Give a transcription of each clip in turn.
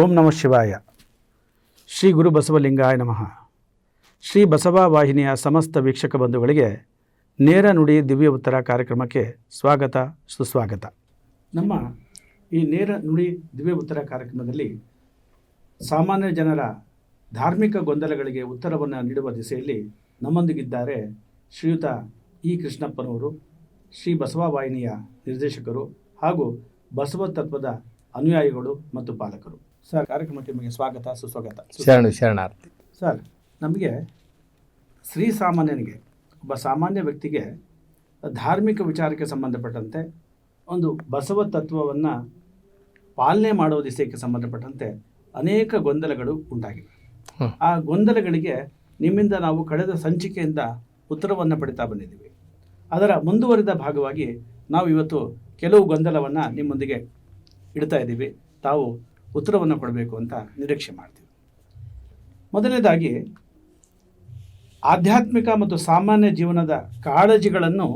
ಓಂ ನಮಃ ಶಿವಾಯ. ಶ್ರೀ ಗುರು ಬಸವಲಿಂಗಾಯ ನಮಃ. ಶ್ರೀ ಬಸವ ವಾಹಿನಿಯ ಸಮಸ್ತ ವೀಕ್ಷಕ ಬಂಧುಗಳಿಗೆ ನೇರ ನುಡಿ ದಿವ್ಯ ಉತ್ತರ ಕಾರ್ಯಕ್ರಮಕ್ಕೆ ಸ್ವಾಗತ, ಸುಸ್ವಾಗತ. ನಮ್ಮ ಈ ನೇರ ನುಡಿ ದಿವ್ಯ ಉತ್ತರ ಕಾರ್ಯಕ್ರಮದಲ್ಲಿ ಸಾಮಾನ್ಯ ಜನರ ಧಾರ್ಮಿಕ ಗೊಂದಲಗಳಿಗೆ ಉತ್ತರವನ್ನು ನೀಡುವ ದಿಸೆಯಲ್ಲಿ ನಮ್ಮೊಂದಿಗಿದ್ದಾರೆ ಶ್ರೀಯುತ ಇ ಕೃಷ್ಣಪ್ಪನವರು, ಶ್ರೀ ಬಸವ ವಾಹಿನಿಯ ನಿರ್ದೇಶಕರು ಹಾಗೂ ಬಸವ ತತ್ವದ ಅನುಯಾಯಿಗಳು ಮತ್ತು ಪಾಲಕರು. ಸರ್ ಕಾರ್ಯಕ್ರಮಕ್ಕೆ ನಿಮಗೆ ಸ್ವಾಗತ ಸುಸ್ವಾಗತ. ಶರಣು ಶರಣಾರ್ಥಿ. ಸರ್ ನಮಗೆ ಶ್ರೀ ಸಾಮಾನ್ಯನಿಗೆ ಒಬ್ಬ ಸಾಮಾನ್ಯ ವ್ಯಕ್ತಿಗೆ ಧಾರ್ಮಿಕ ವಿಚಾರಕ್ಕೆ ಸಂಬಂಧಪಟ್ಟಂತೆ ಒಂದು ಬಸವ ತತ್ವವನ್ನು ಪಾಲನೆ ಮಾಡುವ ದಿಸೆಗೆ ಸಂಬಂಧಪಟ್ಟಂತೆ ಅನೇಕ ಗೊಂದಲಗಳು ಉಂಟಾಗಿವೆ. ಆ ಗೊಂದಲಗಳಿಗೆ ನಿಮ್ಮಿಂದ ನಾವು ಕಳೆದ ಸಂಚಿಕೆಯಿಂದ ಉತ್ತರವನ್ನು ಪಡಿತಾ ಬಂದಿದ್ದೀವಿ. ಅದರ ಮುಂದುವರಿದ ಭಾಗವಾಗಿ ನಾವು ಇವತ್ತು ಕೆಲವು ಗೊಂದಲವನ್ನು ನಿಮ್ಮೊಂದಿಗೆ ಇಡ್ತಾ ಇದ್ದೀವಿ. ತಾವು ಉತ್ತರವನ್ನು ಕೊಡಬೇಕು ಅಂತ ನಿರೀಕ್ಷೆ ಮಾಡ್ತೀವಿ ಮೊದಲನೇದಾಗಿ, ಆಧ್ಯಾತ್ಮಿಕ ಮತ್ತು ಸಾಮಾನ್ಯ ಜೀವನದ ಕಾಳಜಿಗಳನ್ನು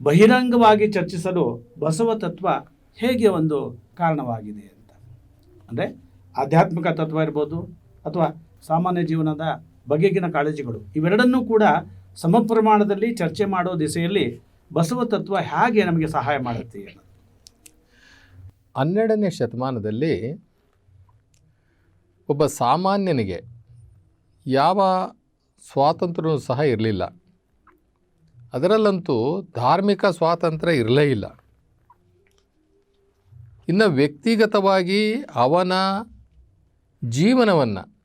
ಬಹಿರಂಗವಾಗಿ ಚರ್ಚಿಸಲು ಬಸವ ತತ್ವ ಹೇಗೆ ಒಂದು ಕಾರಣವಾಗಿದೆ ಅಂತ ಅಂದರೆ, ಆಧ್ಯಾತ್ಮಿಕ ತತ್ವ ಇರ್ಬೋದು, ಅಥವಾ ಸಾಮಾನ್ಯ ಜೀವನದ ಬಗೆಗಿನ ಕಾಳಜಿಗಳು, ಇವೆರಡನ್ನೂ ಕೂಡ ಸಮ ಪ್ರಮಾಣದಲ್ಲಿ ಚರ್ಚೆ ಮಾಡೋ ದಿಸೆಯಲ್ಲಿ ಬಸವ ತತ್ವ ಹೇಗೆ ನಮಗೆ ಸಹಾಯ ಮಾಡುತ್ತೆ. ಹನ್ನೆರಡನೇ ಶತಮಾನದಲ್ಲಿ ಒಬ್ಬ ಸಾಮಾನ್ಯನಿಗೆ ಯಾವ ಸ್ವಾತಂತ್ರ್ಯವೂ ಸಹ ಇರಲಿಲ್ಲ. ಅದರಲ್ಲಂತೂ ಧಾರ್ಮಿಕ ಸ್ವಾತಂತ್ರ್ಯ ಇರಲೇ ಇಲ್ಲ. ಇನ್ನು ವ್ಯಕ್ತಿಗತವಾಗಿ ಅವನ ಜೀವನವನ್ನು,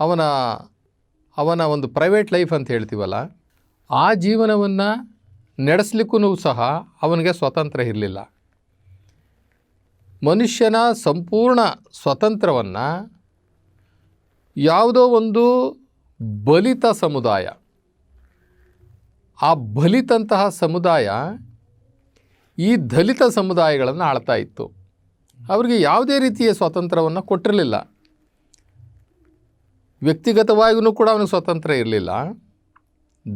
ಅವನ ಅವನ ಒಂದು ಪ್ರೈವೇಟ್ ಲೈಫ್ ಅಂತ ಹೇಳ್ತೀವಲ್ಲ, ಆ ಜೀವನವನ್ನು ನಡೆಸಲಿಕ್ಕೂ ಸಹ ಅವನಿಗೆ ಸ್ವಾತಂತ್ರ್ಯ ಇರಲಿಲ್ಲ. ಮನುಷ್ಯನ ಸಂಪೂರ್ಣ ಸ್ವತಂತ್ರವನ್ನು ಯಾವುದೋ ಒಂದು ಬಲಿತ ಸಮುದಾಯ, ಆ ಬಲಿತಂತಹ ಸಮುದಾಯ ಈ ದಲಿತ ಸಮುದಾಯಗಳನ್ನು ಆಳ್ತಾ ಇತ್ತು. ಅವರಿಗೆ ಯಾವುದೇ ರೀತಿಯ ಸ್ವಾತಂತ್ರ್ಯವನ್ನು ಕೊಟ್ಟಿರಲಿಲ್ಲ. ವ್ಯಕ್ತಿಗತವಾಗಿಯೂ ಕೂಡ ಅವನಿಗೆ ಸ್ವಾತಂತ್ರ್ಯ ಇರಲಿಲ್ಲ.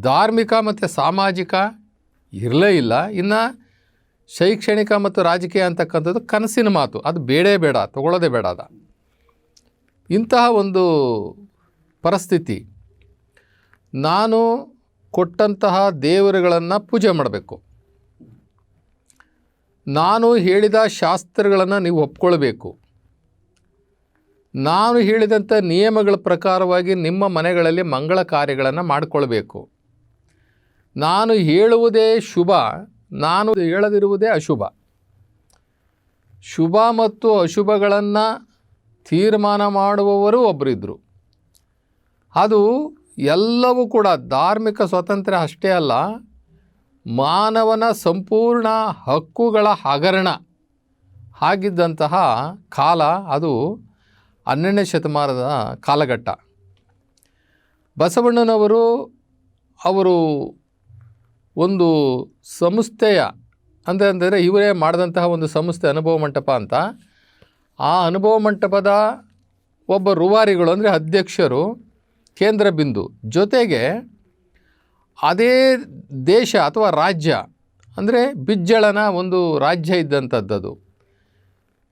ಧಾರ್ಮಿಕ ಮತ್ತು ಸಾಮಾಜಿಕ ಇರಲೇ ಇಲ್ಲ. ಇನ್ನು ಶೈಕ್ಷಣಿಕ ಮತ್ತು ರಾಜಕೀಯ ಅಂತಕ್ಕಂಥದ್ದು ಕನಸಿನ ಮಾತು. ಅದು ಬೇಡೇ ಬೇಡ, ತಗೊಳ್ಳೋದೇ ಬೇಡ ಅದ. ಇಂತಹ ಒಂದು ಪರಿಸ್ಥಿತಿ ನಾನು ಕೊಟ್ಟಂತಹ ದೇವರುಗಳನ್ನು ಪೂಜೆ ಮಾಡಬೇಕು. ನಾನು ಹೇಳಿದ ಶಾಸ್ತ್ರಗಳನ್ನು ನೀವು ಒಪ್ಕೊಳ್ಬೇಕು. ನಾನು ಹೇಳಿದಂಥ ನಿಯಮಗಳ ಪ್ರಕಾರವಾಗಿ ನಿಮ್ಮ ಮನೆಗಳಲ್ಲಿ ಮಂಗಳ ಕಾರ್ಯಗಳನ್ನು ಮಾಡಿಕೊಳ್ಬೇಕು. ನಾನು ಹೇಳುವುದೇ ಶುಭ. ನಾನು ಹೇಳದಿರುವುದೇ ಅಶುಭ. ಶುಭ ಮತ್ತು ಅಶುಭಗಳನ್ನು ತೀರ್ಮಾನ ಮಾಡುವವರು ಒಬ್ಬರಿದ್ದರು ಅದು ಎಲ್ಲವೂ ಕೂಡ ಧಾರ್ಮಿಕ ಸ್ವಾತಂತ್ರ್ಯ ಅಷ್ಟೇ ಅಲ್ಲ, ಮಾನವನ ಸಂಪೂರ್ಣ ಹಕ್ಕುಗಳ ಹಗರಣ ಆಗಿದ್ದಂತಹ ಕಾಲ ಅದು ಹನ್ನೆರಡನೇ ಶತಮಾನದ ಕಾಲಘಟ್ಟ. ಬಸವಣ್ಣನವರು ಅವರು ಒಂದು ಸಂಸ್ಥೆಯ ಅಂದರೆ ಅಂದರೆ ಇವರೇ ಮಾಡಿದಂತಹ ಒಂದು ಸಂಸ್ಥೆ ಅನುಭವ ಮಂಟಪ ಅಂತ. ಆ ಅನುಭವ ಮಂಟಪದ ಒಬ್ಬ ರೂವಾರಿಗಳು ಅಂದರೆ ಅಧ್ಯಕ್ಷರು ಕೇಂದ್ರ ಬಿಂದು. ಜೊತೆಗೆ ಅದೇ ದೇಶ ಅಥವಾ ರಾಜ್ಯ ಅಂದರೆ ಬಿಜ್ಜಳನ ಒಂದು ರಾಜ್ಯ ಇದ್ದಂಥದ್ದದು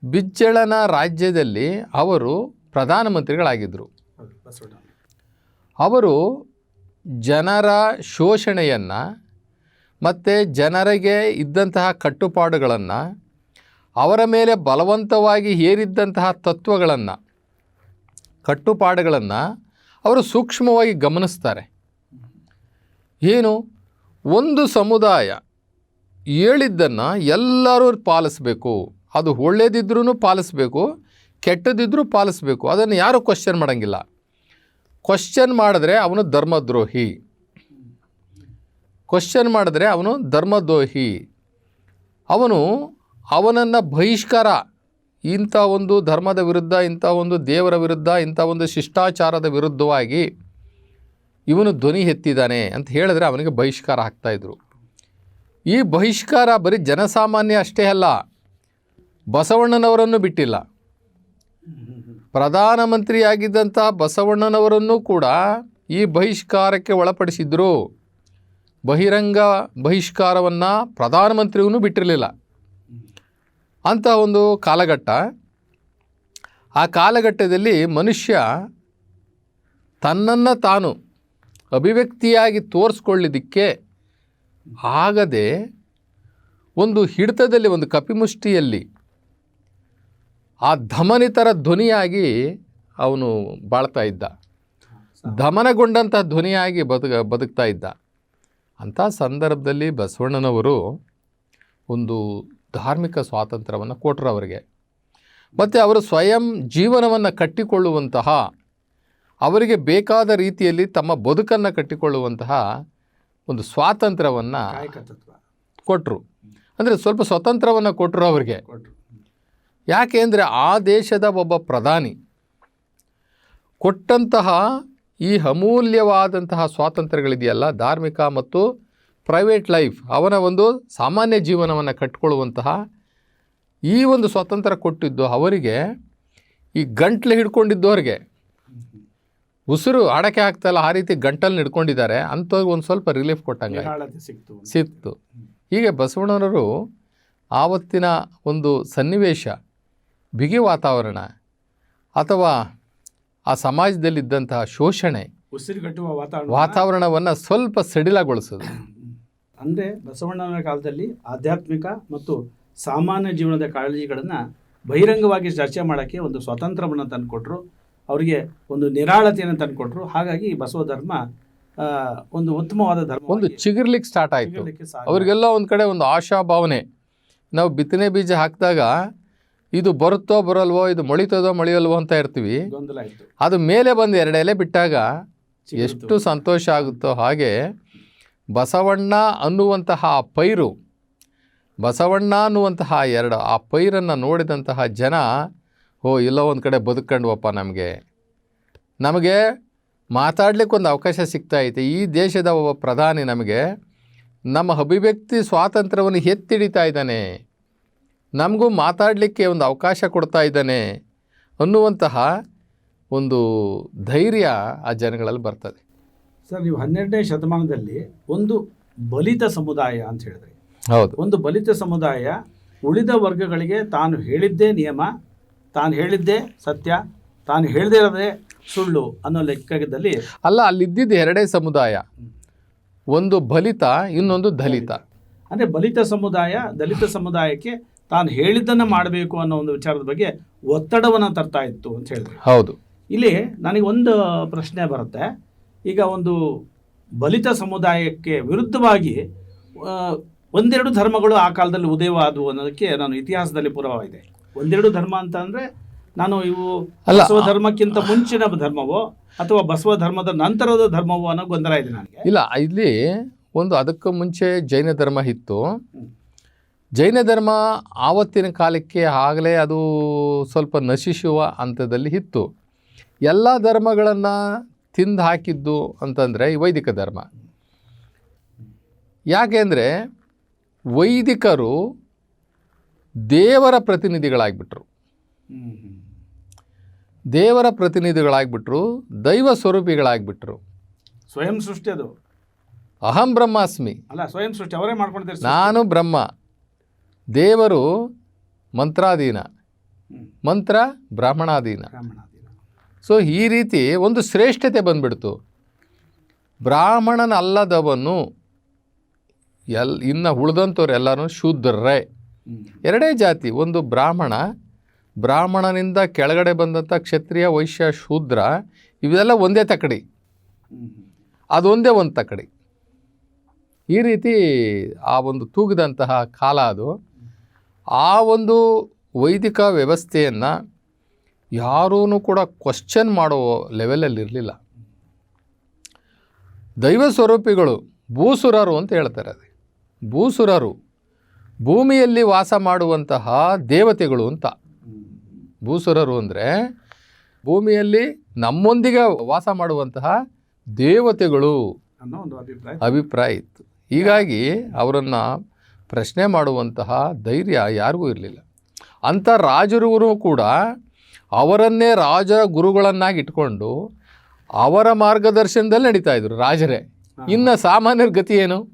ಬಿಜ್ಜಳನ ರಾಜ್ಯದಲ್ಲಿ ಅವರು ಪ್ರಧಾನಮಂತ್ರಿಗಳಾಗಿದ್ದರು ಅವರು ಜನರ ಶೋಷಣೆಯನ್ನು ಮತ್ತು ಜನರಿಗೆ ಇದ್ದಂತಹ ಕಟ್ಟುಪಾಡುಗಳನ್ನು, ಅವರ ಮೇಲೆ ಬಲವಂತವಾಗಿ ಹೇರಿದ್ದಂತಹ ತತ್ವಗಳನ್ನು, ಕಟ್ಟುಪಾಡುಗಳನ್ನು ಅವರು ಸೂಕ್ಷ್ಮವಾಗಿ ಗಮನಿಸ್ತಾರೆ. ಏನು? ಒಂದು ಸಮುದಾಯ ಹೇಳಿದ್ದನ್ನು ಎಲ್ಲರೂ ಪಾಲಿಸಬೇಕು. ಅದು ಒಳ್ಳೇದಿದ್ರೂ ಪಾಲಿಸಬೇಕು ಕೆಟ್ಟದಿದ್ದರೂ ಪಾಲಿಸಬೇಕು. ಅದನ್ನು ಯಾರೂ ಕ್ವಶನ್ ಮಾಡೋಂಗಿಲ್ಲ. ಕ್ವಶನ್ ಮಾಡಿದ್ರೆ ಅವನು ಧರ್ಮದ್ರೋಹಿ. ಕ್ವಶನ್ ಮಾಡಿದ್ರೆ ಅವನು ಧರ್ಮದ್ರೋಹಿ. ಅವನು ಅವನನ್ನು ಬಹಿಷ್ಕಾರ, ಇಂಥ ಒಂದು ಧರ್ಮದ ವಿರುದ್ಧ, ಇಂಥ ಒಂದು ದೇವರ ವಿರುದ್ಧ, ಇಂಥ ಒಂದು ಶಿಷ್ಟಾಚಾರದ ವಿರುದ್ಧವಾಗಿ ಇವನು ಧ್ವನಿ ಎತ್ತಿದ್ದಾನೆ ಅಂತ ಹೇಳಿದ್ರೆ ಅವನಿಗೆ ಬಹಿಷ್ಕಾರ ಹಾಕ್ತಾಯಿದ್ರು ಈ ಬಹಿಷ್ಕಾರ ಬರೀ ಜನಸಾಮಾನ್ಯ ಅಷ್ಟೇ ಅಲ್ಲ, ಬಸವಣ್ಣನವರನ್ನು ಬಿಟ್ಟಿಲ್ಲ. ಪ್ರಧಾನಮಂತ್ರಿಯಾಗಿದ್ದಂಥ ಬಸವಣ್ಣನವರನ್ನು ಕೂಡ ಈ ಬಹಿಷ್ಕಾರಕ್ಕೆ ಒಳಪಡಿಸಿದ್ರು. ಬಹಿರಂಗ ಬಹಿಷ್ಕಾರವನ್ನು ಪ್ರಧಾನಮಂತ್ರಿಗೂ ಬಿಟ್ಟಿರಲಿಲ್ಲ. ಅಂಥ ಒಂದು ಕಾಲಘಟ್ಟ. ಆ ಕಾಲಘಟ್ಟದಲ್ಲಿ ಮನುಷ್ಯ ತನ್ನನ್ನು ತಾನು ಅಭಿವ್ಯಕ್ತಿಯಾಗಿ ತೋರಿಸ್ಕೊಳ್ಳಿದ್ದಕ್ಕೆ ಆಗದೆ ಒಂದು ಹಿಡಿತದಲ್ಲಿ ಒಂದು ಕಪಿಮುಷ್ಟಿಯಲ್ಲಿ ಆ ಧಮನಿತರ ಧ್ವನಿಯಾಗಿ ಅವನು ಬಾಳ್ತಾ ಇದ್ದ. ಧಮನಗೊಂಡಂಥ ಧ್ವನಿಯಾಗಿ ಬದುಕ ಬದುಕ್ತಾ ಇದ್ದ. ಅಂಥ ಸಂದರ್ಭದಲ್ಲಿ ಬಸವಣ್ಣನವರು ಒಂದು ಧಾರ್ಮಿಕ ಸ್ವಾತಂತ್ರ್ಯವನ್ನು ಕೊಟ್ಟರು ಅವರಿಗೆ. ಮತ್ತು ಅವರು ಸ್ವಯಂ ಜೀವನವನ್ನು ಕಟ್ಟಿಕೊಳ್ಳುವಂತಹ ಅವರಿಗೆ ಬೇಕಾದ ರೀತಿಯಲ್ಲಿ ತಮ್ಮ ಬದುಕನ್ನು ಕಟ್ಟಿಕೊಳ್ಳುವಂತಹ ಒಂದು ಸ್ವಾತಂತ್ರ್ಯವನ್ನು ಕೊಟ್ಟರು ಅಂದರೆ ಸ್ವಲ್ಪ ಸ್ವತಂತ್ರವನ್ನು ಕೊಟ್ಟರು ಅವರಿಗೆ. ಯಾಕೆ ಅಂದರೆ ಆ ದೇಶದ ಒಬ್ಬ ಪ್ರಧಾನಿ ಕೊಟ್ಟಂತಹ ಈ ಅಮೂಲ್ಯವಾದಂತಹ ಸ್ವಾತಂತ್ರ್ಯಗಳಿದೆಯಲ್ಲ ಧಾರ್ಮಿಕ ಮತ್ತು ಪ್ರೈವೇಟ್ ಲೈಫ್ ಅವನ ಒಂದು ಸಾಮಾನ್ಯ ಜೀವನವನ್ನು ಕಟ್ಕೊಳ್ಳುವಂತಹ ಈ ಒಂದು ಸ್ವಾತಂತ್ರ್ಯ ಕೊಟ್ಟಿದ್ದು ಅವರಿಗೆ ಈ ಗಂಟ್ಲು ಹಿಡ್ಕೊಂಡಿದ್ದವ್ರಿಗೆ ಉಸಿರು ಆಡಕ್ಕೆ ಆಗ್ತಾಯಿಲ್ಲ ಆ ರೀತಿ ಗಂಟಲ್ಲಿ ಹಿಡ್ಕೊಂಡಿದ್ದಾರೆ ಅಂಥವ್ರಿಗೆ ಒಂದು ಸ್ವಲ್ಪ ರಿಲೀಫ್ ಕೊಟ್ಟಂಗೆ ಸಿಕ್ತು. ಸಿಕ್ತು. ಹೀಗೆ ಬಸವಣ್ಣನವರು ಆವತ್ತಿನ ಒಂದು ಸನ್ನಿವೇಶ ಬಿಗಿ ವಾತಾವರಣ ಅಥವಾ ಆ ಸಮಾಜದಲ್ಲಿದ್ದಂತಹ ಶೋಷಣೆ ಉಸಿರುಗಟ್ಟುವ ವಾತಾವರಣ ವಾತಾವರಣವನ್ನು ಸ್ವಲ್ಪ ಸಡಿಲಗೊಳಿಸೋದು. ಅಂದರೆ ಬಸವಣ್ಣನ ಕಾಲದಲ್ಲಿ ಆಧ್ಯಾತ್ಮಿಕ ಮತ್ತು ಸಾಮಾನ್ಯ ಜೀವನದ ಕಾಳಜಿಗಳನ್ನು ಬಹಿರಂಗವಾಗಿ ಚರ್ಚೆ ಮಾಡೋಕ್ಕೆ ಒಂದು ಸ್ವಾತಂತ್ರ್ಯವನ್ನು ತಂದುಕೊಟ್ರು. ಅವರಿಗೆ ಒಂದು ನಿರಾಳತೆಯನ್ನು ತಂದುಕೊಟ್ರು. ಹಾಗಾಗಿ ಬಸವ ಧರ್ಮ ಒಂದು ಉತ್ತಮವಾದ ಧರ್ಮ ಒಂದು ಚಿಗುರ್ಲಿಕ್ಕೆ ಸ್ಟಾರ್ಟ್ ಆಯಿತು. ಅವರಿಗೆ ಅವರಿಗೆಲ್ಲ ಒಂದು ಕಡೆ ಒಂದು ಆಶಾ ಭಾವನೆ ನಾವು ಬಿತ್ತನೆ ಬೀಜ ಹಾಕಿದಾಗ ಇದು ಬರುತ್ತೋ ಬರಲ್ವೋ ಇದು ಮೊಳಿತದೋ ಮೊಳಿಯಲ್ವೋ ಅಂತ ಇರ್ತೀವಿ. ಅದು ಮೇಲೆ ಬಂದು ಎರಡು ಎಲೆ ಬಿಟ್ಟಾಗ ಎಷ್ಟು ಸಂತೋಷ ಆಗುತ್ತೋ ಹಾಗೆ ಬಸವಣ್ಣ ಅನ್ನುವಂತಹ ಆ ಪೈರು ಬಸವಣ್ಣ ಅನ್ನುವಂತಹ ಎರಡು ಆ ಪೈರನ್ನು ನೋಡಿದಂತಹ ಜನ ಓ ಇಲ್ಲೋ ಒಂದು ಕಡೆ ಬದುಕಂಡ್ವಪ್ಪ ನಮಗೆ. ನಮಗೆ ಮಾತಾಡಲಿಕ್ಕೆ ಒಂದು ಅವಕಾಶ ಸಿಗ್ತಾ ಐತೆ. ಈ ದೇಶದ ಒಬ್ಬ ಪ್ರಧಾನಿ ನಮಗೆ ನಮ್ಮ ಅಭಿವ್ಯಕ್ತಿ ಸ್ವಾತಂತ್ರ್ಯವನ್ನು ಎತ್ತಿಡಿತಾ ಇದ್ದಾನೆ. ನಮಗೂ ಮಾತಾಡಲಿಕ್ಕೆ ಒಂದು ಅವಕಾಶ ಕೊಡ್ತಾ ಇದ್ದಾನೆ ಅನ್ನುವಂತಹ ಒಂದು ಧೈರ್ಯ ಆ ಜನಗಳಲ್ಲಿ ಬರ್ತದೆ. ಸರ್ ನೀವು ಹನ್ನೆರಡನೇ ಶತಮಾನದಲ್ಲಿ ಒಂದು ಬಲಿತ ಸಮುದಾಯ ಅಂತ ಹೇಳಿದ್ರಿ. ಹೌದು. ಒಂದು ಬಲಿತ ಸಮುದಾಯ ಉಳಿದ ವರ್ಗಗಳಿಗೆ ತಾನು ಹೇಳಿದ್ದೇ ನಿಯಮ ತಾನು ಹೇಳಿದ್ದೇ ಸತ್ಯ ತಾನು ಹೇಳದೇ ಇರೋದೇ ಸುಳ್ಳು ಅನ್ನೋ ಲೆಕ್ಕದಲ್ಲಿ ಅಲ್ಲ ಅಲ್ಲಿದ್ದಿದ್ದು ಎರಡೇ ಸಮುದಾಯ. ಒಂದು ಬಲಿತ ಇನ್ನೊಂದು ದಲಿತ. ಅಂದರೆ ಬಲಿತ ಸಮುದಾಯ ದಲಿತ ಸಮುದಾಯಕ್ಕೆ ತಾನು ಹೇಳಿದ್ದನ್ನು ಮಾಡಬೇಕು ಅನ್ನೋ ಒಂದು ವಿಚಾರದ ಬಗ್ಗೆ ಒತ್ತಡವನ್ನು ತರ್ತಾ ಇತ್ತು ಅಂತ ಹೇಳಿದ್ರು. ಹೌದು. ಇಲ್ಲಿ ನನಗೆ ಒಂದು ಪ್ರಶ್ನೆ ಬರುತ್ತೆ. ಈಗ ಒಂದು ಬಲಿತ ಸಮುದಾಯಕ್ಕೆ ವಿರುದ್ಧವಾಗಿ ಒಂದೆರಡು ಧರ್ಮಗಳು ಆ ಕಾಲದಲ್ಲಿ ಉದಯವಾದವು ಅನ್ನೋದಕ್ಕೆ ನಾನು ಇತಿಹಾಸದಲ್ಲಿ ಪುರಾವಿದೆ ಒಂದೆರಡು ಧರ್ಮ ಅಂತ ಅಂದರೆ ನಾನು ಇವು ಬಸವ ಧರ್ಮಕ್ಕಿಂತ ಮುಂಚಿನ ಧರ್ಮವೋ ಅಥವಾ ಬಸವ ಧರ್ಮದ ನಂತರದ ಧರ್ಮವೋ ಅನ್ನೋ ಗೊಂದಲ ಇದೆ ನನಗೆ. ಇಲ್ಲ ಇಲ್ಲಿ ಒಂದು ಅದಕ್ಕೂ ಮುಂಚೆ ಜೈನ ಧರ್ಮ ಇತ್ತು. ಜೈನ ಧರ್ಮ ಆವತ್ತಿನ ಕಾಲಕ್ಕೆ ಆಗಲೇ ಅದು ಸ್ವಲ್ಪ ನಶಿಸುವ ಹಂತದಲ್ಲಿ ಇತ್ತು. ಎಲ್ಲ ಧರ್ಮಗಳನ್ನು ತಿಂದು ಹಾಕಿದ್ದು ಅಂತಂದರೆ ಈ ವೈದಿಕ ಧರ್ಮ. ಯಾಕೆಂದರೆ ವೈದಿಕರು ದೇವರ ಪ್ರತಿನಿಧಿಗಳಾಗ್ಬಿಟ್ರು. ದೇವರ ಪ್ರತಿನಿಧಿಗಳಾಗ್ಬಿಟ್ರು ದೈವ ಸ್ವರೂಪಿಗಳಾಗ್ಬಿಟ್ರು. ಸ್ವಯಂ ಸೃಷ್ಟಿ ಅದು. ಅಹಂ ಬ್ರಹ್ಮಾಸ್ಮಿ. ಅಲ್ಲ ಸ್ವಯಂ ಸೃಷ್ಟಿ ಅವರೇ ಮಾಡ್ಕೊಂಡಿದ್ದಾರೆ ನಾನು ಬ್ರಹ್ಮ. ದೇವರು ಮಂತ್ರಾಧೀನ. ಮಂತ್ರ ಬ್ರಾಹ್ಮಣಾಧೀನ. ಸೊ ಈ ರೀತಿ ಒಂದು ಶ್ರೇಷ್ಠತೆ ಬಂದ್ಬಿಡ್ತು. ಬ್ರಾಹ್ಮಣನಲ್ಲದವನು ಎಲ್ ಇನ್ನು ಉಳಿದಂಥವ್ರು ಎಲ್ಲರೂ ಶೂದ್ರರೇ. ಎರಡೇ ಜಾತಿ ಒಂದು ಬ್ರಾಹ್ಮಣ ಬ್ರಾಹ್ಮಣನಿಂದ ಕೆಳಗಡೆ ಬಂದಂಥ ಕ್ಷತ್ರಿಯ ವೈಶ್ಯ ಶೂದ್ರ ಇವೆಲ್ಲ ಒಂದೇ ತಕಡಿ. ಅದೊಂದೇ ಒಂದು ತಕಡಿ. ಈ ರೀತಿ ಆ ಒಂದು ತೂಗಿದಂತಹ ಕಾಲ ಅದು. ಆ ಒಂದು ವೈದಿಕ ವ್ಯವಸ್ಥೆಯನ್ನು ಯಾರೂ ಕೂಡ ಕ್ವಶನ್ ಮಾಡೋ ಲೆವೆಲಲ್ಲಿರಲಿಲ್ಲ ದೈವ ಸ್ವರೂಪಿಗಳು ಭೂಸುರರು ಅಂತ ಹೇಳ್ತಾರೆ ಅದು. ಭೂಸುರರು ಭೂಮಿಯಲ್ಲಿ ವಾಸ ಮಾಡುವಂತಹ ದೇವತೆಗಳು ಅಂತ. ಭೂಸುರರು ಅಂದರೆ ಭೂಮಿಯಲ್ಲಿ ನಮ್ಮೊಂದಿಗೆ ವಾಸ ಮಾಡುವಂತಹ ದೇವತೆಗಳು ಅನ್ನೋ ಒಂದು ಅಭಿಪ್ರಾಯ. ಅಭಿಪ್ರಾಯ ಇತ್ತು. ಹೀಗಾಗಿ ಅವರನ್ನು ಪ್ರಶ್ನೆ ಮಾಡುವಂತಹ ಧೈರ್ಯ ಯಾರಿಗೂ ಇರಲಿಲ್ಲ. ಅಂಥ ರಾಜರುಗಳು ಕೂಡ ಅವರನ್ನೇ ರಾಜ ಗುರುಗಳನ್ನಾಗಿ ಇಟ್ಕೊಂಡು ಅವರ ಮಾರ್ಗದರ್ಶನದಲ್ಲಿ ನಡೀತಾ ಇದ್ರು ರಾಜರೇ. ಇನ್ನು ಸಾಮಾನ್ಯರ ಗತಿ ಏನು?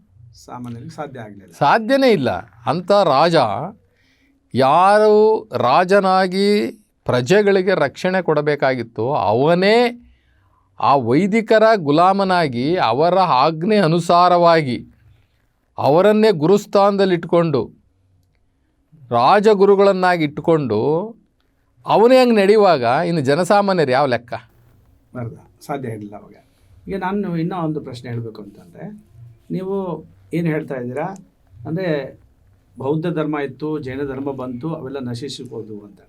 ಸಾಮಾನ್ಯರಿಗೆ ಸಾಧ್ಯ ಆಗಲಿಲ್ಲ. ಸಾಧ್ಯನೇ ಇಲ್ಲ. ಅಂಥ ರಾಜ ಯಾರು ರಾಜನಾಗಿ ಪ್ರಜೆಗಳಿಗೆ ರಕ್ಷಣೆ ಕೊಡಬೇಕಾಗಿತ್ತು ಅವನೇ ಆ ವೈದಿಕರ ಗುಲಾಮನಾಗಿ ಅವರ ಆಜ್ಞೆ ಅನುಸಾರವಾಗಿ ಅವರನ್ನೇ ಗುರುಸ್ಥಾನದಲ್ಲಿಟ್ಕೊಂಡು, ರಾಜಗುರುಗಳನ್ನಾಗಿ ಇಟ್ಟುಕೊಂಡು ಅವನೇ ಹಂಗೆ ನಡೆಯುವಾಗ ಇನ್ನು ಜನಸಾಮಾನ್ಯರು ಯಾವ ಲೆಕ್ಕ? ಬರ್ದ ಸಾಧ್ಯ ಇರಲಿಲ್ಲ ಅವಾಗ. ಈಗ ನಾನು ಇನ್ನೂ ಒಂದು ಪ್ರಶ್ನೆ ಹೇಳಬೇಕು ಅಂತಂದರೆ, ನೀವು ಏನು ಹೇಳ್ತಾ ಇದ್ದೀರಾ? ಅಂದರೆ ಬೌದ್ಧ ಧರ್ಮ ಇತ್ತು, ಜೈನ ಧರ್ಮ ಬಂತು, ಅವೆಲ್ಲ ನಶಿಸಬಹುದು ಅಂತ.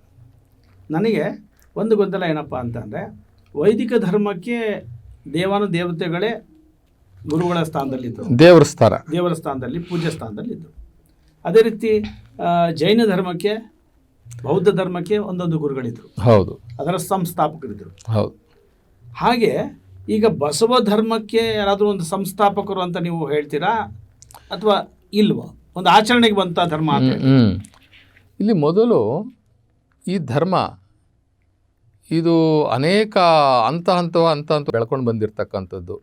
ನನಗೆ ಒಂದು ಗೊಂದಲ ಏನಪ್ಪ ಅಂತಂದರೆ, ವೈದಿಕ ಧರ್ಮಕ್ಕೆ ದೇವಾನು ದೇವತೆಗಳೇ ಗುರುಗಳ ಸ್ಥಾನದಲ್ಲಿದ್ದರು ದೇವರ ಸ್ಥಾನ. ದೇವರ ಸ್ಥಾನದಲ್ಲಿ ಪೂಜ್ಯ ಸ್ಥಾನದಲ್ಲಿದ್ದರು ಅದೇ ರೀತಿ ಜೈನ ಧರ್ಮಕ್ಕೆ ಬೌದ್ಧ ಧರ್ಮಕ್ಕೆ ಒಂದೊಂದು ಗುರುಗಳಿದ್ರು. ಹೌದು. ಅದರ ಸಂಸ್ಥಾಪಕರಿದ್ದರು ಹೌದು. ಹಾಗೆ ಈಗ ಬಸವ ಧರ್ಮಕ್ಕೆ ಯಾರಾದರೂ ಒಂದು ಸಂಸ್ಥಾಪಕರು ಅಂತ ನೀವು ಹೇಳ್ತೀರಾ? ಅಥವಾ ಇಲ್ವಾ? ಒಂದು ಆಚರಣೆಗೆ ಬಂತ ಧರ್ಮ. ಇಲ್ಲಿ ಮೊದಲು ಈ ಧರ್ಮ ಇದು ಅನೇಕ ಹಂತ ಹಂತ ಹಂತ ಹಂತ ಬೆಳ್ಕೊಂಡು ಬಂದಿರತಕ್ಕಂಥದ್ದು.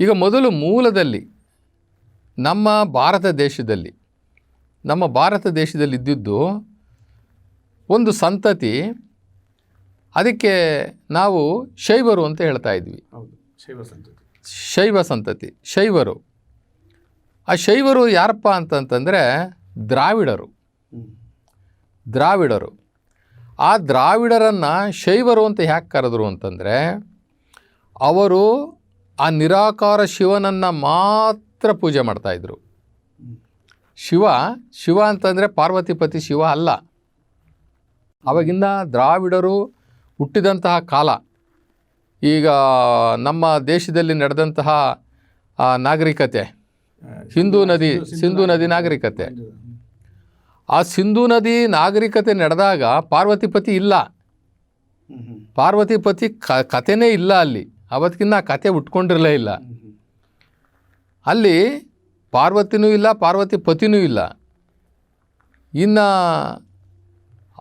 ಈಗ ಮೊದಲು ಮೂಲದಲ್ಲಿ ನಮ್ಮ ಭಾರತ ದೇಶದಲ್ಲಿ ನಮ್ಮ ಭಾರತ ದೇಶದಲ್ಲಿ ಇದ್ದಿದ್ದು ಒಂದು ಸಂತತಿ ಅದಕ್ಕೆ ನಾವು ಶೈವರು ಅಂತ ಹೇಳ್ತಾ ಇದ್ವಿ. ಶೈವ ಸಂತತಿ. ಶೈವ ಸಂತತಿ ಶೈವರು. ಆ ಶೈವರು ಯಾರಪ್ಪ ಅಂತಂತಂದರೆ ದ್ರಾವಿಡರು. ದ್ರಾವಿಡರು. ಆ ದ್ರಾವಿಡರನ್ನು ಶೈವರು ಅಂತ ಯಾಕೆ ಕರೆದ್ರು ಅಂತಂದರೆ ಅವರು ಆ ನಿರಾಕಾರ ಶಿವನನ್ನು ಮಾತ್ರ ಪೂಜೆ ಮಾಡ್ತಾಯಿದ್ರು ಶಿವ ಶಿವ ಅಂತಂದರೆ ಪಾರ್ವತಿಪತಿ ಶಿವ ಅಲ್ಲ. ಅವಾಗಿಂದ ದ್ರಾವಿಡರು ಹುಟ್ಟಿದಂತಹ ಕಾಲ. ಈಗ ನಮ್ಮ ದೇಶದಲ್ಲಿ ನಡೆದಂತಹ ನಾಗರಿಕತೆ. ಸಿಂಧೂ ನದಿ ಸಿಂಧೂ ನದಿ ನಾಗರಿಕತೆ. ಆ ಸಿಂಧೂ ನದಿ ನಾಗರಿಕತೆ ನಡೆದಾಗ ಪಾರ್ವತಿಪತಿ ಇಲ್ಲ. ಪಾರ್ವತಿಪತಿ ಕ ಕಥೆನೇ ಇಲ್ಲ ಅಲ್ಲಿ. ಅವತ್ತಿಗಿನ್ನ ಆ ಕತೆ ಉಟ್ಕೊಂಡಿರಲೇ ಇಲ್ಲ. ಅಲ್ಲಿ ಪಾರ್ವತಿನೂ ಇಲ್ಲ, ಪಾರ್ವತಿ ಪತಿನೂ ಇಲ್ಲ. ಇನ್ನು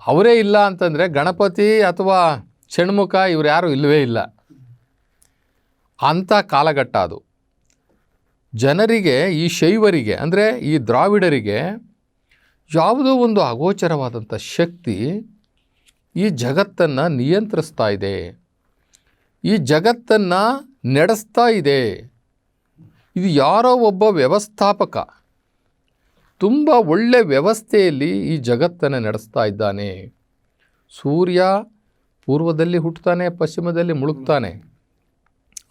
ಅವರೇ ಇಲ್ಲ ಅಂತಂದರೆ ಗಣಪತಿ ಅಥವಾ ಷಣ್ಮುಖ ಇವ್ರು ಯಾರೂ ಇಲ್ಲವೇ ಇಲ್ಲ. ಅಂಥ ಕಾಲಘಟ್ಟ ಅದು. ಜನರಿಗೆ, ಈ ಶೈವರಿಗೆ, ಅಂದರೆ ಈ ದ್ರಾವಿಡರಿಗೆ ಯಾವುದೋ ಒಂದು ಅಗೋಚರವಾದಂಥ ಶಕ್ತಿ ಈ ಜಗತ್ತನ್ನು ನಿಯಂತ್ರಿಸ್ತಾ ಇದೆ. ಈ ಜಗತ್ತನ್ನು ನಡೆಸ್ತಾ ಇದೆ. ಇದು ಯಾರೋ ಒಬ್ಬ ವ್ಯವಸ್ಥಾಪಕ. ತುಂಬ ಒಳ್ಳೆ ವ್ಯವಸ್ಥೆಯಲ್ಲಿ ಈ ಜಗತ್ತನ್ನು ನಡೆಸ್ತಾ ಇದ್ದಾನೆ. ಸೂರ್ಯ ಪೂರ್ವದಲ್ಲಿ ಹುಟ್ಟುತ್ತಾನೆ ಪಶ್ಚಿಮದಲ್ಲಿ ಮುಳುಗ್ತಾನೆ.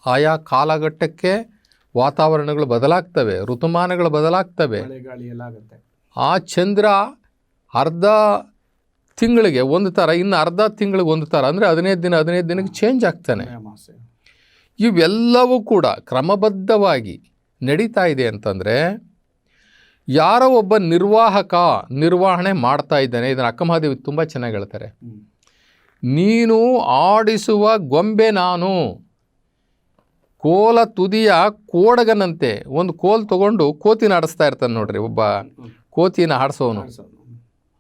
ಆಯಾ ಕಾಲಘಟ್ಟಕ್ಕೆ ವಾತಾವರಣಗಳು ಬದಲಾಗ್ತವೆ ಋತುಮಾನಗಳು ಬದಲಾಗ್ತವೆ. ಆ ಚಂದ್ರ ಅರ್ಧ ತಿಂಗಳಿಗೆ ಒಂದು ಥರ ಇನ್ನು ಅರ್ಧ ತಿಂಗಳಿಗೆ ಒಂದು ಥರ ಅಂದರೆ ಹದಿನೈದು ದಿನ ಹದಿನೈದು ದಿನಕ್ಕೆ ಚೇಂಜ್ ಆಗ್ತಾನೆ. ಇವೆಲ್ಲವೂ ಕೂಡ ಕ್ರಮಬದ್ಧವಾಗಿ ನಡೀತಾ ಇದೆ ಅಂತಂದರೆ ಯಾರೋ ಒಬ್ಬ ನಿರ್ವಾಹಕ ನಿರ್ವಹಣೆ ಮಾಡ್ತಾ ಇದ್ದಾನೆ. ಇದನ್ನು ಅಕ್ಕಮಹಾದೇವಿ ತುಂಬ ಚೆನ್ನಾಗಿ ಹೇಳ್ತಾರೆ. ನೀನು ಆಡಿಸುವ ಗೊಂಬೆ ನಾನು. ಕೋಲ ತುದಿಯ ಕೋಡಗನಂತೆ ಒಂದು ಕೋಲ್ ತಗೊಂಡು ಕೋತಿನ ಆಡಿಸ್ತಾ ಇರ್ತಾನೆ ನೋಡ್ರಿ ಒಬ್ಬ. ಕೋತಿನ ಆಡಿಸೋನು.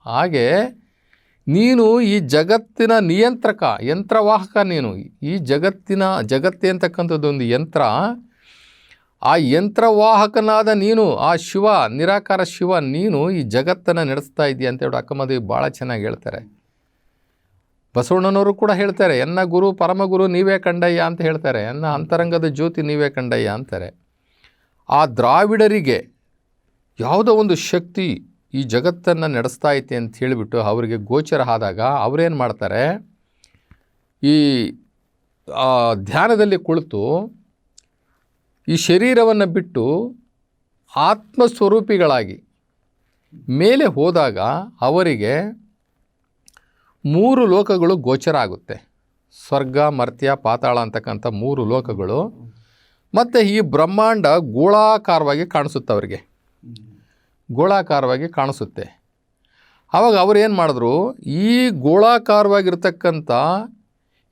ಹಾಗೆ ನೀನು ಈ ಜಗತ್ತಿನ ನಿಯಂತ್ರಕ, ಯಂತ್ರವಾಹಕ ನೀನು. ಈ ಜಗತ್ತಿನ, ಜಗತ್ತೇ ಅಂತಕ್ಕಂಥದ್ದು ಒಂದು ಯಂತ್ರ. ಆ ಯಂತ್ರವಾಹಕನಾದ ನೀನು, ಆ ಶಿವ, ನಿರಾಕಾರ ಶಿವ ನೀನು ಈ ಜಗತ್ತನ್ನು ನಡೆಸ್ತಾ ಇದೆಯಾ ಅಂತ ಹೇಳಿ ಅಕ್ಕಮದೇವಿ ಭಾಳ ಚೆನ್ನಾಗಿ ಹೇಳ್ತಾರೆ. ಬಸವಣ್ಣನವರು ಕೂಡ ಹೇಳ್ತಾರೆ, ಎನ್ನ ಗುರು ಪರಮಗುರು ನೀವೇ ಕಂಡಯ್ಯ ಅಂತ ಹೇಳ್ತಾರೆ. ಎನ್ನ ಅಂತರಂಗದ ಜ್ಯೋತಿ ನೀವೇ ಕಂಡಯ್ಯ ಅಂತಾರೆ. ಆ ದ್ರಾವಿಡರಿಗೆ ಯಾವುದೋ ಒಂದು ಶಕ್ತಿ ಈ ಜಗತ್ತನ್ನು ನಡೆಸ್ತಾ ಐತೆ ಅಂತ ಹೇಳಿಬಿಟ್ಟು ಅವರಿಗೆ ಗೋಚರ ಆದಾಗ ಅವರೇನು ಮಾಡ್ತಾರೆ? ಈ ಧ್ಯಾನದಲ್ಲಿ ಕುಳಿತು ಈ ಶರೀರವನ್ನು ಬಿಟ್ಟು ಆತ್ಮಸ್ವರೂಪಿಗಳಾಗಿ ಮೇಲೆ ಹೋದಾಗ ಅವರಿಗೆ ಮೂರು ಲೋಕಗಳು ಗೋಚರ ಆಗುತ್ತೆ. ಸ್ವರ್ಗ, ಮರ್ತ್ಯ, ಪಾತಾಳ ಅಂತಕ್ಕಂಥ ಮೂರು ಲೋಕಗಳು. ಮತ್ತು ಈ ಬ್ರಹ್ಮಾಂಡ ಗೋಳಾಕಾರವಾಗಿ ಕಾಣಿಸುತ್ತೆ ಅವರಿಗೆ. ಗೋಳಾಕಾರವಾಗಿ ಕಾಣಿಸುತ್ತೆ. ಆವಾಗ ಅವರು ಏನು ಮಾಡಿದ್ರು? ಈ ಗೋಳಾಕಾರವಾಗಿರ್ತಕ್ಕಂಥ,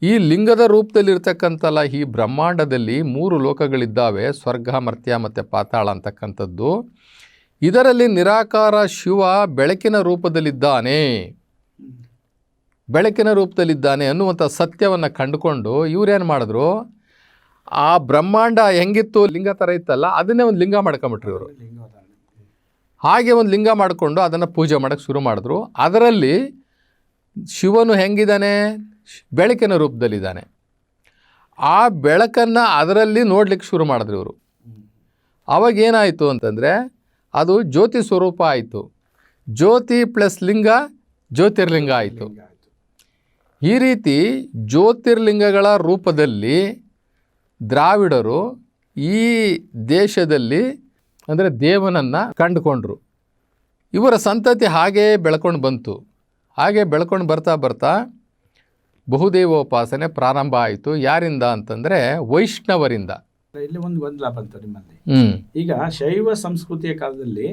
ಈ ಲಿಂಗದ ರೂಪದಲ್ಲಿರ್ತಕ್ಕಂಥಲ್ಲ ಈ ಬ್ರಹ್ಮಾಂಡದಲ್ಲಿ ಮೂರು ಲೋಕಗಳಿದ್ದಾವೆ, ಸ್ವರ್ಗ, ಮರ್ತ್ಯ ಮತ್ತು ಪಾತಾಳ ಅಂತಕ್ಕಂಥದ್ದು. ಇದರಲ್ಲಿ ನಿರಾಕಾರ ಶಿವ ಬೆಳಕಿನ ರೂಪದಲ್ಲಿದ್ದಾನೆ. ಬೆಳಕಿನ ರೂಪದಲ್ಲಿದ್ದಾನೆ ಅನ್ನುವಂಥ ಸತ್ಯವನ್ನು ಕಂಡುಕೊಂಡು ಇವ್ರೇನು ಮಾಡಿದ್ರು? ಆ ಬ್ರಹ್ಮಾಂಡ ಹೆಂಗಿತ್ತು? ಲಿಂಗ ಥರ ಇತ್ತಲ್ಲ, ಅದನ್ನೇ ಒಂದು ಲಿಂಗ ಮಾಡ್ಕೊಂಬಿಟ್ರು ಇವರು. ಹಾಗೆ ಒಂದು ಲಿಂಗ ಮಾಡಿಕೊಂಡು ಅದನ್ನು ಪೂಜೆ ಮಾಡೋಕ್ಕೆ ಶುರು ಮಾಡಿದ್ರು. ಅದರಲ್ಲಿ ಶಿವನು ಹೆಂಗಿದ್ದಾನೆ? ಬೆಳಕಿನ ರೂಪದಲ್ಲಿದ್ದಾನೆ. ಆ ಬೆಳಕನ್ನು ಅದರಲ್ಲಿ ನೋಡಲಿಕ್ಕೆ ಶುರು ಮಾಡಿದ್ರು ಇವರು. ಅವಾಗ ಏನಾಯಿತು ಅಂತಂದರೆ ಅದು ಜ್ಯೋತಿ ಸ್ವರೂಪ ಆಯಿತು. ಜ್ಯೋತಿ ಪ್ಲಸ್ ಲಿಂಗ, ಜ್ಯೋತಿರ್ಲಿಂಗ ಆಯಿತು. ಈ ರೀತಿ ಜ್ಯೋತಿರ್ಲಿಂಗಗಳ ರೂಪದಲ್ಲಿ ದ್ರಾವಿಡರು ಈ ದೇಶದಲ್ಲಿ ಅಂದರೆ ದೇವನನ್ನು ಕಂಡುಕೊಂಡ್ರು. ಇವರ ಸಂತತಿ ಹಾಗೇ ಬೆಳ್ಕೊಂಡು ಬಂತು. ಹಾಗೆ ಬೆಳ್ಕೊಂಡು ಬರ್ತಾ ಬರ್ತಾ ಬಹುದೇವೋಪಾಸನೆ ಪ್ರಾರಂಭ ಆಯಿತು. ಯಾರಿಂದ ಅಂತಂದರೆ ವೈಷ್ಣವರಿಂದ. ಇಲ್ಲಿ ಒಂದು ಗೊಂದಲ ಬಂತು ನಿಮ್ಮಲ್ಲಿ. ಈಗ ಶೈವ ಸಂಸ್ಕೃತಿಯ ಕಾಲದಲ್ಲಿ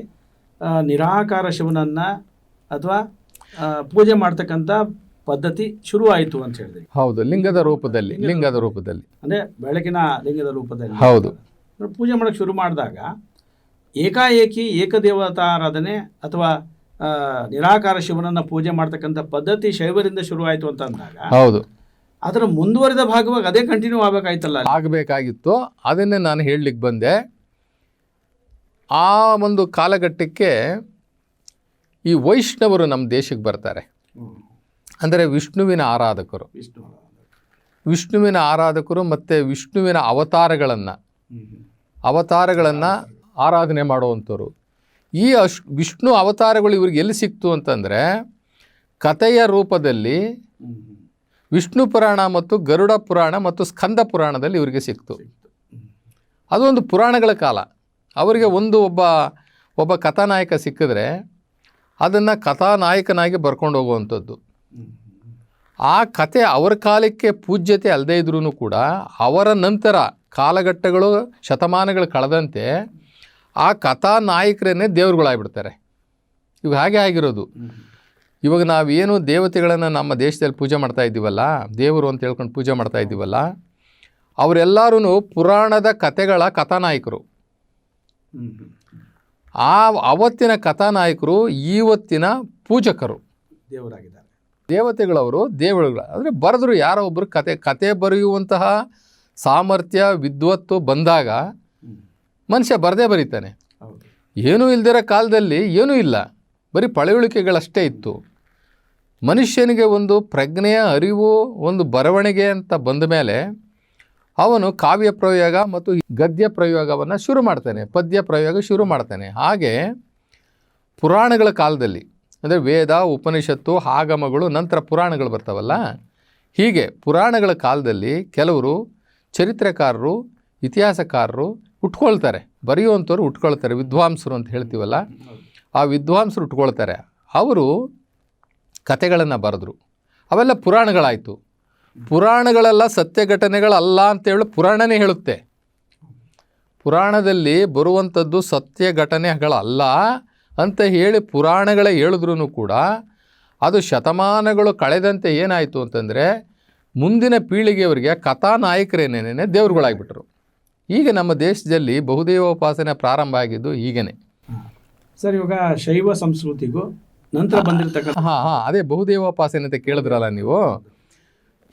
ನಿರಾಕಾರ ಶಿವನನ್ನ ಅಥವಾ ಪೂಜೆ ಮಾಡ್ತಕ್ಕಂಥ ಪದ್ಧತಿ ಶುರು ಆಯಿತು ಅಂತ ಹೇಳಿದ್ರಿ. ಹೌದು ಲಿಂಗದ ರೂಪದಲ್ಲಿ ಲಿಂಗದ ರೂಪದಲ್ಲಿ. ಅಂದ್ರೆ ಬೆಳಕಿನ ಲಿಂಗದ ರೂಪದಲ್ಲಿ. ಹೌದು. ಪೂಜೆ ಮಾಡಕ್ಕೆ ಶುರು ಮಾಡಿದಾಗ ಏಕಾಏಕಿ ಏಕದೇವತಾರಾಧನೆ ಅಥವಾ ನಿರಾಕಾರ ಶಿವನನ್ನ ಪೂಜೆ ಮಾಡ್ತಕ್ಕಂಥ ಪದ್ಧತಿ ಶೈವರಿಂದ ಶುರುವಾಯಿತು ಅಂತ ಅಂದಾಗ ಹೌದು. ಅದರ ಮುಂದುವರಿದ ಭಾಗವಾಗಿ ಅದೇ ಕಂಟಿನ್ಯೂ ಆಗಬೇಕಾಯ್ತಲ್ಲ? ಆಗಬೇಕಾಗಿತ್ತು. ಅದನ್ನೇ ನಾನು ಹೇಳಲಿಕ್ಕೆ ಬಂದೆ. ಆ ಒಂದು ಕಾಲಘಟ್ಟಕ್ಕೆ ಈ ವೈಷ್ಣವರು ನಮ್ಮ ದೇಶಕ್ಕೆ ಬರ್ತಾರೆ. ಅಂದರೆ ವಿಷ್ಣುವಿನ ಆರಾಧಕರು. ವಿಷ್ಣು ವಿಷ್ಣುವಿನ ಆರಾಧಕರು ಮತ್ತು ವಿಷ್ಣುವಿನ ಅವತಾರಗಳನ್ನು. ಅವತಾರಗಳನ್ನು ಆರಾಧನೆ ಮಾಡುವಂಥವ್ರು. ಈ ಅಶ್, ವಿಷ್ಣು ಅವತಾರಗಳು ಇವ್ರಿಗೆ ಎಲ್ಲಿ ಸಿಕ್ತು ಅಂತಂದರೆ, ಕಥೆಯ ರೂಪದಲ್ಲಿ ವಿಷ್ಣು ಪುರಾಣ ಮತ್ತು ಗರುಡ ಪುರಾಣ ಮತ್ತು ಸ್ಕಂದ ಪುರಾಣದಲ್ಲಿ ಇವರಿಗೆ ಸಿಕ್ತು. ಅದೊಂದು ಪುರಾಣಗಳ ಕಾಲ. ಅವರಿಗೆ ಒಂದು ಒಬ್ಬ ಒಬ್ಬ ಕಥಾನಾಯಕ ಸಿಕ್ಕಿದ್ರೆ ಅದನ್ನು ಕಥಾನಾಯಕನಾಗಿ ಬರ್ಕೊಂಡು ಹೋಗುವಂಥದ್ದು. ಆ ಕತೆ ಅವರ ಕಾಲಕ್ಕೆ ಪೂಜ್ಯತೆ ಅಲ್ಲದೇ ಇದ್ರೂ ಕೂಡ ಅವರ ನಂತರ ಕಾಲಘಟ್ಟಗಳು ಶತಮಾನಗಳು ಕಳೆದಂತೆ ಆ ಕಥಾ ಕಥಾನಾಯಕರನ್ನೇ ದೇವ್ರುಗಳಾಗ್ಬಿಡ್ತಾರೆ. ಇವಾಗ ಹಾಗೆ ಆಗಿರೋದು. ಇವಾಗ ನಾವೇನು ದೇವತೆಗಳನ್ನು ನಮ್ಮ ದೇಶದಲ್ಲಿ ಪೂಜೆ ಮಾಡ್ತಾ ಇದ್ದೀವಲ್ಲ ದೇವರು ಅಂತ ಹೇಳ್ಕೊಂಡು ಪೂಜೆ ಮಾಡ್ತಾ ಇದ್ದೀವಲ್ಲ ಅವರೆಲ್ಲರೂ ಪುರಾಣದ ಕತೆಗಳ ಕಥಾನಾಯಕರು. ಆ ಅವತ್ತಿನ ಕಥಾನಾಯಕರು ಇವತ್ತಿನ ಪೂಜಕರು. ದೇವರಾಗಿದ್ದಾರೆ. ದೇವತೆಗಳವರು ದೇವರುಗಳ ಅಂದರೆ ಬರೆದ್ರು ಯಾರೋ ಒಬ್ಬರು ಕತೆ ಕತೆ ಬರೆಯುವಂತಹ ಸಾಮರ್ಥ್ಯ ವಿದ್ವತ್ತು ಬಂದಾಗ ಮನುಷ್ಯ ಬರದೇ ಬರೀತಾನೆ. ಏನೂ ಇಲ್ದಿರೋ ಕಾಲದಲ್ಲಿ ಏನೂ ಇಲ್ಲ. ಬರೀ ಪಳೆಯುಳಿಕೆಗಳಷ್ಟೇ ಇತ್ತು. ಮನುಷ್ಯನಿಗೆ ಒಂದು ಪ್ರಜ್ಞೆಯ ಅರಿವು ಒಂದು ಬರವಣಿಗೆ ಅಂತ ಬಂದ ಮೇಲೆ ಅವನು ಕಾವ್ಯ ಪ್ರಯೋಗ ಮತ್ತು ಗದ್ಯ ಪ್ರಯೋಗವನ್ನು ಶುರು ಮಾಡ್ತಾನೆ, ಪದ್ಯ ಪ್ರಯೋಗ ಶುರು ಮಾಡ್ತಾನೆ. ಹಾಗೆ ಪುರಾಣಗಳ ಕಾಲದಲ್ಲಿ, ಅಂದರೆ ವೇದ, ಉಪನಿಷತ್ತು, ಆಗಮಗಳು, ನಂತರ ಪುರಾಣಗಳು ಬರ್ತಾವಲ್ಲ? ಹೀಗೆ ಪುರಾಣಗಳ ಕಾಲದಲ್ಲಿ ಕೆಲವರು ಚರಿತ್ರೆಕಾರರು, ಇತಿಹಾಸಕಾರರು ಉಟ್ಕೊಳ್ತಾರೆ. ಬರೆಯುವಂಥವ್ರು ಉಟ್ಕೊಳ್ತಾರೆ. ವಿದ್ವಾಂಸರು ಅಂತ ಹೇಳ್ತೀವಲ್ಲ, ಆ ವಿದ್ವಾಂಸರು ಉಟ್ಕೊಳ್ತಾರೆ. ಅವರು ಕತೆಗಳನ್ನು ಬರೆದ್ರು. ಅವೆಲ್ಲ ಪುರಾಣಗಳಾಯಿತು. ಪುರಾಣಗಳೆಲ್ಲ ಸತ್ಯ ಘಟನೆಗಳಲ್ಲ ಅಂತೇಳಿ ಪುರಾಣನೇ ಹೇಳುತ್ತೆ. ಪುರಾಣದಲ್ಲಿ ಬರುವಂಥದ್ದು ಸತ್ಯ ಘಟನೆಗಳಲ್ಲ ಅಂತ ಹೇಳಿ ಪುರಾಣಗಳೇ ಹೇಳಿದ್ರೂ ಕೂಡ ಅದು ಶತಮಾನಗಳು ಕಳೆದಂತೆ ಏನಾಯಿತು ಅಂತಂದರೆ ಮುಂದಿನ ಪೀಳಿಗೆಯವರಿಗೆ ಕಥಾನಾಯಕರೇನೇನೆ ದೇವ್ರುಗಳಾಗ್ಬಿಟ್ರು. ಈಗ ನಮ್ಮ ದೇಶದಲ್ಲಿ ಬಹುದೇವೋಪಾಸನೆ ಪ್ರಾರಂಭ ಆಗಿದ್ದು ಹೀಗೇನೆ ಸರ್ ಇವಾಗ ಶೈವ ಸಂಸ್ಕೃತಿಗೂ ನಂತರ ಬಂದಿರತಕ್ಕಂಥ ಹಾಂ ಹಾಂ ಅದೇ ಬಹುದೇವೋಪಾಸನೆ ಅಂತ ಕೇಳಿದ್ರಲ್ಲ ನೀವು?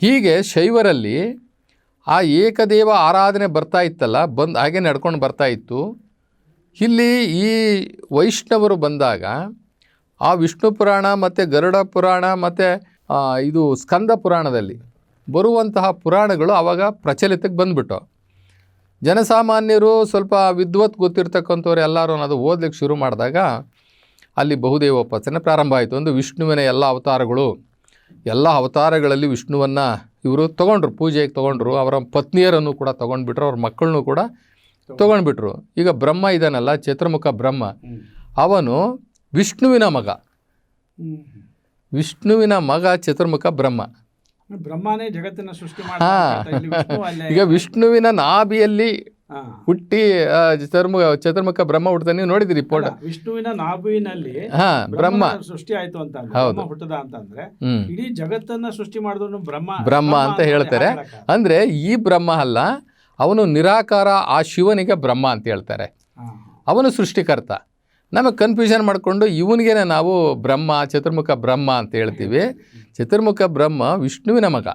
ಹೀಗೆ ಶೈವರಲ್ಲಿ ಆ ಏಕದೇವ ಆರಾಧನೆ ಬರ್ತಾ ಇತ್ತಲ್ಲ ಬಂದು ಹಾಗೆ ನಡ್ಕೊಂಡು ಬರ್ತಾ ಇತ್ತು. ಇಲ್ಲಿ ಈ ವೈಷ್ಣವರು ಬಂದಾಗ ಆ ವಿಷ್ಣು ಪುರಾಣ ಮತ್ತು ಗರುಡ ಪುರಾಣ ಮತ್ತು ಇದು ಸ್ಕಂದ ಪುರಾಣದಲ್ಲಿ ಬರುವಂತಹ ಪುರಾಣಗಳು ಆವಾಗ ಪ್ರಚಲಿತಕ್ಕೆ ಬಂದ್ಬಿಟ್ಟು ಜನಸಾಮಾನ್ಯರು ಸ್ವಲ್ಪ ವಿದ್ವತ್ ಗೊತ್ತಿರ್ತಕ್ಕಂಥವ್ರು ಎಲ್ಲರೂ ಅನ್ನೋದು ಓದ್ಲಿಕ್ಕೆ ಶುರು ಮಾಡಿದಾಗ ಅಲ್ಲಿ ಬಹುದೇವೋಪಾಸನೆ ಪ್ರಾರಂಭ ಆಯಿತು. ಒಂದು ವಿಷ್ಣುವಿನ ಎಲ್ಲ ಅವತಾರಗಳು ಎಲ್ಲ ಅವತಾರಗಳಲ್ಲಿ ವಿಷ್ಣುವನ್ನು ಇವರು ತೊಗೊಂಡ್ರು ಪೂಜೆಗೆ ತೊಗೊಂಡ್ರು. ಅವರ ಪತ್ನಿಯರನ್ನು ಕೂಡ ತೊಗೊಂಡ್ಬಿಟ್ರು ಅವ್ರ ಮಕ್ಕಳನ್ನು ಕೂಡ ತೊಗೊಂಡ್ಬಿಟ್ರು. ಈಗ ಬ್ರಹ್ಮ ಇದ್ದಾನಲ್ಲ ಚತುರ್ಮುಖ ಬ್ರಹ್ಮ. ಅವನು ವಿಷ್ಣುವಿನ ಮಗ. ವಿಷ್ಣುವಿನ ಮಗ ಚತುರ್ಮುಖ ಬ್ರಹ್ಮ. ಬ್ರಹ್ಮನೇ ಜಗತ್ತನ್ನ ಸೃಷ್ಟಿ ಈಗ ವಿಷ್ಣುವಿನ ನಾಭಿಯಲ್ಲಿ ಹುಟ್ಟಿ ಚತುರ್ಮುಖ ಚತುರ್ಮುಖ ಬ್ರಹ್ಮ ಹುಟ್ಟದ ನೀವು ನೋಡಿದಿರಿ ಫೋಟೋ ವಿಷ್ಣುವಿನ ನಾಭಿನಲ್ಲಿ ಬ್ರಹ್ಮ. ಸೃಷ್ಟಿ ಆಯ್ತು ಅಂತ ಹೌದು. ಹುಟ್ಟದ ಅಂತಂದ್ರೆ ಇಡೀ ಜಗತ್ತನ್ನ ಸೃಷ್ಟಿ ಮಾಡಿದ್ರು ಬ್ರಹ್ಮ ಬ್ರಹ್ಮ ಅಂತ ಹೇಳ್ತಾರೆ. ಅಂದ್ರೆ ಈ ಬ್ರಹ್ಮ ಅಲ್ಲ ಅವನು ನಿರಾಕಾರ ಆ ಶಿವನಿಗೆ ಬ್ರಹ್ಮ ಅಂತ ಹೇಳ್ತಾರೆ. ಅವನು ಸೃಷ್ಟಿಕರ್ತ. ನಮಗೆ ಕನ್ಫ್ಯೂಷನ್ ಮಾಡಿಕೊಂಡು ಇವನಿಗೇನೆ ನಾವು ಬ್ರಹ್ಮ, ಚತುರ್ಮುಖ ಬ್ರಹ್ಮ ಅಂತ ಹೇಳ್ತೀವಿ. ಚತುರ್ಮುಖ ಬ್ರಹ್ಮ ವಿಷ್ಣುವಿನ ಮಗ.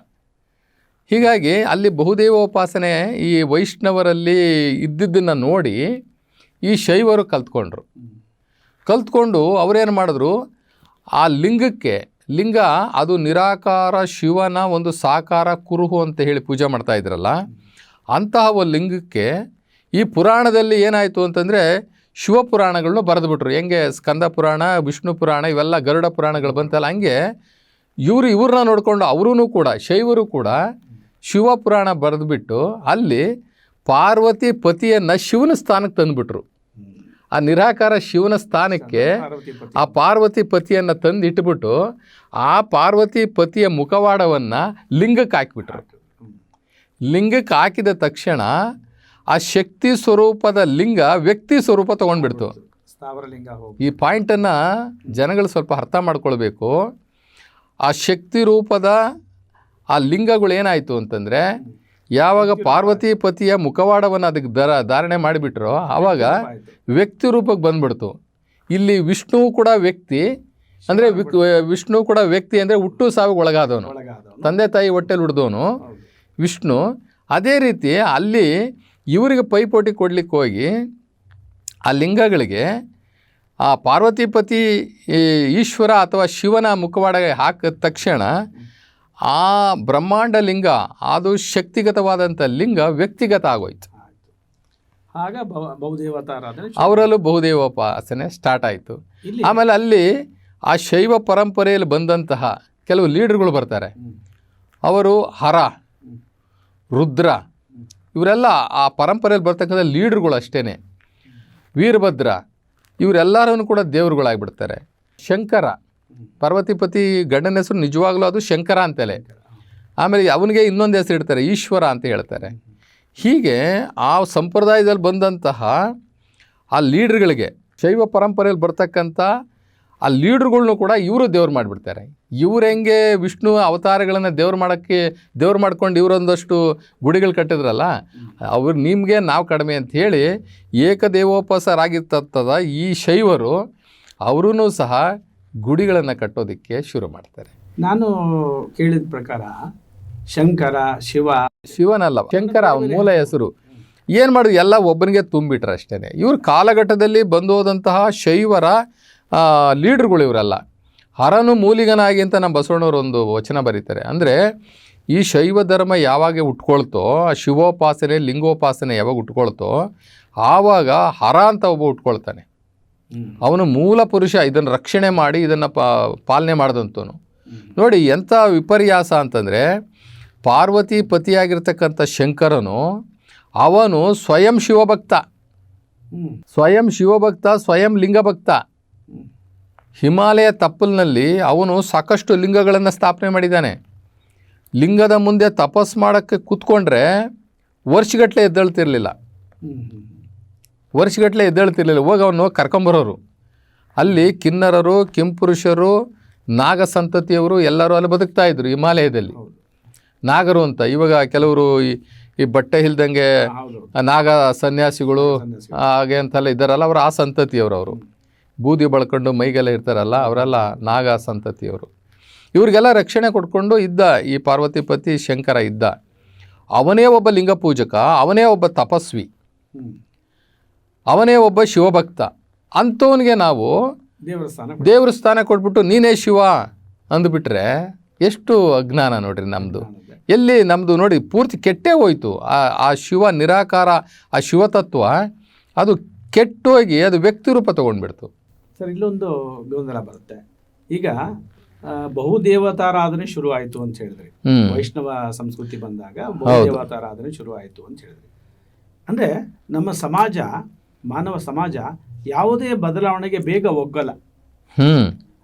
ಹೀಗಾಗಿ ಅಲ್ಲಿ ಬಹುದೇವೋಪಾಸನೆ ಈ ವೈಷ್ಣವರಲ್ಲಿ ಇದ್ದಿದ್ದನ್ನು ನೋಡಿ ಈ ಶೈವರು ಕಲ್ತ್ಕೊಂಡ್ರು. ಕಲ್ತ್ಕೊಂಡು ಅವರೇನು ಮಾಡಿದ್ರು, ಆ ಲಿಂಗಕ್ಕೆ, ಲಿಂಗ ಅದು ನಿರಾಕಾರ ಶಿವನ ಒಂದು ಸಾಕಾರ ಕುರುಹು ಅಂತ ಹೇಳಿ ಪೂಜೆ ಮಾಡ್ತಾ ಇದ್ರಲ್ಲ, ಅಂತಹ ಲಿಂಗಕ್ಕೆ ಈ ಪುರಾಣದಲ್ಲಿ ಏನಾಯಿತು ಅಂತಂದರೆ ಶಿವಪುರಾಣಗಳನ್ನ ಬರೆದುಬಿಟ್ರು. ಹೆಂಗೆ ಸ್ಕಂದ ಪುರಾಣ, ವಿಷ್ಣು ಪುರಾಣ, ಇವೆಲ್ಲ ಗರುಡ ಪುರಾಣಗಳು ಬಂತಲ್ಲ, ಹಂಗೆ ಇವರು ಇವ್ರನ್ನ ನೋಡಿಕೊಂಡು ಅವರೂ ಕೂಡ, ಶೈವರು ಕೂಡ ಶಿವಪುರಾಣ ಬರೆದುಬಿಟ್ಟು ಅಲ್ಲಿ ಪಾರ್ವತಿ ಪತಿಯನ್ನು ಶಿವನ ಸ್ಥಾನಕ್ಕೆ ತಂದುಬಿಟ್ರು. ಆ ನಿರಾಕಾರ ಶಿವನ ಸ್ಥಾನಕ್ಕೆ ಆ ಪಾರ್ವತಿ ಪತಿಯನ್ನು ತಂದು ಇಟ್ಬಿಟ್ಟು ಆ ಪಾರ್ವತಿ ಪತಿಯ ಮುಖವಾಡವನ್ನು ಲಿಂಗಕ್ಕೆ ಹಾಕಿಬಿಟ್ರು. ಲಿಂಗಕ್ಕೆ ಹಾಕಿದ ತಕ್ಷಣ ಆ ಶಕ್ತಿ ಸ್ವರೂಪದ ಲಿಂಗ ವ್ಯಕ್ತಿ ಸ್ವರೂಪ ತೊಗೊಂಡ್ಬಿಡ್ತು. ಈ ಪಾಯಿಂಟನ್ನು ಜನಗಳು ಸ್ವಲ್ಪ ಅರ್ಥ ಮಾಡ್ಕೊಳ್ಬೇಕು. ಆ ಶಕ್ತಿ ರೂಪದ ಆ ಲಿಂಗಗಳು ಏನಾಯಿತು ಅಂತಂದರೆ ಯಾವಾಗ ಪಾರ್ವತಿ ಪತಿಯ ಮುಖವಾಡವನ್ನು ಅದಕ್ಕೆ ದರ ಧಾರಣೆ ಮಾಡಿಬಿಟ್ರೋ ಆವಾಗ ವ್ಯಕ್ತಿ ರೂಪಕ್ಕೆ ಬಂದ್ಬಿಡ್ತು. ಇಲ್ಲಿ ವಿಷ್ಣು ಕೂಡ ವ್ಯಕ್ತಿ ಅಂದರೆ ವಿಷ್ಣು ಕೂಡ ವ್ಯಕ್ತಿ ಅಂದರೆ ಹುಟ್ಟು ಸಾವಿಗೆ ಒಳಗಾದವನು. ಒಳಗಾದವನು. ತಂದೆ ತಾಯಿ ಹೊಟ್ಟೆಲಿ ಹುಡ್ದವನು ವಿಷ್ಣು ಅದೇ ರೀತಿ ಅಲ್ಲಿ ಇವರಿಗೆ ಪೈಪೋಟಿ ಕೊಡ್ಲಿಕ್ಕೆ ಹೋಗಿ ಆ ಲಿಂಗಗಳಿಗೆ ಆ ಪಾರ್ವತಿಪತಿ ಈಶ್ವರ ಅಥವಾ ಶಿವನ ಮುಖವಾಡ ಹಾಕಿದ ತಕ್ಷಣ ಆ ಬ್ರಹ್ಮಾಂಡ ಲಿಂಗ ಅದು ಶಕ್ತಿಗತವಾದಂಥ ಲಿಂಗ ವ್ಯಕ್ತಿಗತ ಆಗೋಯ್ತು. ಆಗ ಬಹುದೇವತಾರಾಧನೆ ಶುರು. ಅವರಲ್ಲೂ ಬಹುದೇವೋಪಾಸನೆ ಸ್ಟಾರ್ಟ್ ಆಯಿತು. ಆಮೇಲೆ ಅಲ್ಲಿ ಆ ಶೈವ ಪರಂಪರೆಯಲ್ಲಿ ಬಂದಂತಹ ಕೆಲವು ಲೀಡರ್ಗಳು ಬರ್ತಾರೆ. ಅವರು ಹರ ರುದ್ರ ಇವರೆಲ್ಲ ಆ ಪರಂಪರೆಯಲ್ಲಿ ಬರ್ತಕ್ಕಂಥ ಲೀಡ್ರುಗಳು ಅಷ್ಟೇ ವೀರಭದ್ರ ಇವರೆಲ್ಲರೂ ಕೂಡ ದೇವರುಗಳಾಗ್ಬಿಡ್ತಾರೆ. ಶಂಕರ, ಪಾರ್ವತಿಪತಿ ಗಂಡನ ಹೆಸರು ನಿಜವಾಗ್ಲೂ ಅದು ಶಂಕರ ಅಂತಲೇ. ಆಮೇಲೆ ಅವನಿಗೆ ಇನ್ನೊಂದು ಹೆಸರು ಇಡ್ತಾರೆ, ಈಶ್ವರ ಅಂತ ಹೇಳ್ತಾರೆ. ಹೀಗೆ ಆ ಸಂಪ್ರದಾಯದಲ್ಲಿ ಬಂದಂತಹ ಆ ಲೀಡ್ರ್ಗಳಿಗೆ, ಶೈವ ಪರಂಪರೆಯಲ್ಲಿ ಬರ್ತಕ್ಕಂಥ ಆ ಲೀಡ್ರುಗಳ್ನು ಕೂಡ ಇವರು ದೇವ್ರು ಮಾಡಿಬಿಡ್ತಾರೆ. ಇವ್ರು ಹೆಂಗೆ ವಿಷ್ಣು ಅವತಾರಗಳನ್ನು ದೇವ್ರು ಮಾಡೋಕ್ಕೆ ದೇವ್ರು ಮಾಡ್ಕೊಂಡು ಇವರೊಂದಷ್ಟು ಗುಡಿಗಳು ಕಟ್ಟಿದ್ರಲ್ಲ ಅವ್ರು ನಿಮಗೆ ನಾವು ಕಡಿಮೆ ಅಂತ ಹೇಳಿ ಏಕದೇವೋಪಸರಾಗಿರ್ತದ ಈ ಶೈವರು ಅವರೂ ಸಹ ಗುಡಿಗಳನ್ನು ಕಟ್ಟೋದಕ್ಕೆ ಶುರು ಮಾಡ್ತಾರೆ. ನಾನು ಕೇಳಿದ ಪ್ರಕಾರ ಶಂಕರ ಶಿವ. ಶಿವನಲ್ಲ ಶಂಕರ ಅವ್ನ ಮೂಲ ಹೆಸರು. ಏನು ಮಾಡೋದು ಎಲ್ಲ ಒಬ್ಬನಿಗೆ ತುಂಬಿಟ್ರೆ ಅಷ್ಟೇ ಇವರು ಕಾಲಘಟ್ಟದಲ್ಲಿ ಬಂದು ಹೋದಂತಹ ಶೈವರ ಲೀಡ್ರುಗಳು ಇವರೆಲ್ಲ. ಹರನು ಮೂಲಿಗನಾಗಿ ಅಂತ ನಮ್ಮ ಬಸವಣ್ಣವರು ಒಂದು ವಚನ ಬರೀತಾರೆ. ಅಂದರೆ ಈ ಶೈವ ಧರ್ಮ ಯಾವಾಗ ಉಟ್ಕೊಳ್ತೋ ಆ ಶಿವೋಪಾಸನೆ ಲಿಂಗೋಪಾಸನೆ ಯಾವಾಗ ಉಟ್ಕೊಳ್ತೋ ಆವಾಗ ಹರ ಅಂತ ಒಬ್ಬ ಉಟ್ಕೊಳ್ತಾನೆ. ಅವನು ಮೂಲ ಪುರುಷ ಇದನ್ನು ರಕ್ಷಣೆ ಮಾಡಿ ಇದನ್ನು ಪಾ ಪಾಲನೆ ಮಾಡಿದಂಥವನು ನೋಡಿ ಎಂಥ ವಿಪರ್ಯಾಸ ಅಂತಂದರೆ ಪಾರ್ವತಿ ಪತಿಯಾಗಿರ್ತಕ್ಕಂಥ ಶಂಕರನು ಅವನು ಸ್ವಯಂ ಶಿವಭಕ್ತ. ಸ್ವಯಂ ಶಿವಭಕ್ತ ಸ್ವಯಂ ಲಿಂಗಭಕ್ತ. ಹಿಮಾಲಯ ತಪ್ಪಲಿನಲ್ಲಿ ಅವನು ಸಾಕಷ್ಟು ಲಿಂಗಗಳನ್ನು ಸ್ಥಾಪನೆ ಮಾಡಿದ್ದಾನೆ. ಲಿಂಗದ ಮುಂದೆ ತಪಸ್ ಮಾಡೋಕ್ಕೆ ಕೂತ್ಕೊಂಡ್ರೆ ವರ್ಷಗಟ್ಟಲೆ ಎದ್ದೇಳ್ತಿರ್ಲಿಲ್ಲ. ವರ್ಷಗಟ್ಟಲೆ ಎದ್ದೇಳ್ತಿರ್ಲಿಲ್ಲ. ಹೋಗಿ ಅವನು ಕರ್ಕೊಂಬರೋರು. ಅಲ್ಲಿ ಕಿನ್ನರರು ಕೆಂಪುರುಷರು ನಾಗ ಸಂತತಿಯವರು ಎಲ್ಲರೂ ಅಲ್ಲಿ ಬದುಕ್ತಾ ಇದ್ರು ಹಿಮಾಲಯದಲ್ಲಿ. ನಾಗರು ಅಂತ. ಇವಾಗ ಕೆಲವರು ಈ ಈ ಬಟ್ಟೆ ಇಲ್ದಂಗೆ ನಾಗ ಸನ್ಯಾಸಿಗಳು ಸನ್ಯಾಸಿ. ಹಾಗೆ ಅಂತೆಲ್ಲ ಇದ್ದಾರಲ್ಲ ಅವರು ಆ ಸಂತತಿಯವರು ಅವರು. ಬೂದಿ ಬಳ್ಕೊಂಡು ಮೈಗೆಲ್ಲ ಇರ್ತಾರಲ್ಲ ಅವರೆಲ್ಲ ನಾಗ ಸಂತತಿಯವರು. ಇವರಿಗೆಲ್ಲ ರಕ್ಷಣೆ ಕೊಟ್ಕೊಂಡು ಇದ್ದ ಈ ಪಾರ್ವತಿಪತಿ ಶಂಕರ ಇದ್ದ. ಅವನೇ ಒಬ್ಬ ಲಿಂಗ ಪೂಜಕ ಅವನೇ ಒಬ್ಬ ತಪಸ್ವಿ. ಅವನೇ ಒಬ್ಬ ಶಿವಭಕ್ತ. ಅಂಥವನಿಗೆ ನಾವು ದೇವರ ಸ್ಥಾನ ದೇವ್ರ ಸ್ಥಾನ ಕೊಟ್ಬಿಟ್ಟು ನೀನೇ ಶಿವ ಅಂದುಬಿಟ್ರೆ ಎಷ್ಟು ಅಜ್ಞಾನ ನೋಡ್ರಿ ನಮ್ಮದು ಎಲ್ಲಿ ನಮ್ಮದು ನೋಡಿ ಪೂರ್ತಿ ಕೆಟ್ಟೇ ಹೋಯ್ತು. ಆ ಆ ಶಿವ ನಿರಾಕಾರ ಆ ಶಿವತತ್ವ ಅದು ಕೆಟ್ಟೋಗಿ ಅದು ವ್ಯಕ್ತಿ ರೂಪ ತೊಗೊಂಡ್ಬಿಡ್ತು. ಸರ್ ಇಲ್ಲೊಂದು ಗೊಂದಲ ಬರುತ್ತೆ. ಈಗ ಬಹುದೇವತಾರಾಧನೆ ಶುರು ಆಯಿತು ಅಂತ ಹೇಳಿದ್ರಿ. ವೈಷ್ಣವ ಸಂಸ್ಕೃತಿ ಬಂದಾಗ ಬಹುದೇವತಾರಾಧನೆ ಶುರು ಆಯಿತು ಅಂತ ಹೇಳಿದ್ರಿ. ಅಂದರೆ ನಮ್ಮ ಸಮಾಜ ಮಾನವ ಸಮಾಜ ಯಾವುದೇ ಬದಲಾವಣೆಗೆ ಬೇಗ ಒಗ್ಗಲ್ಲ.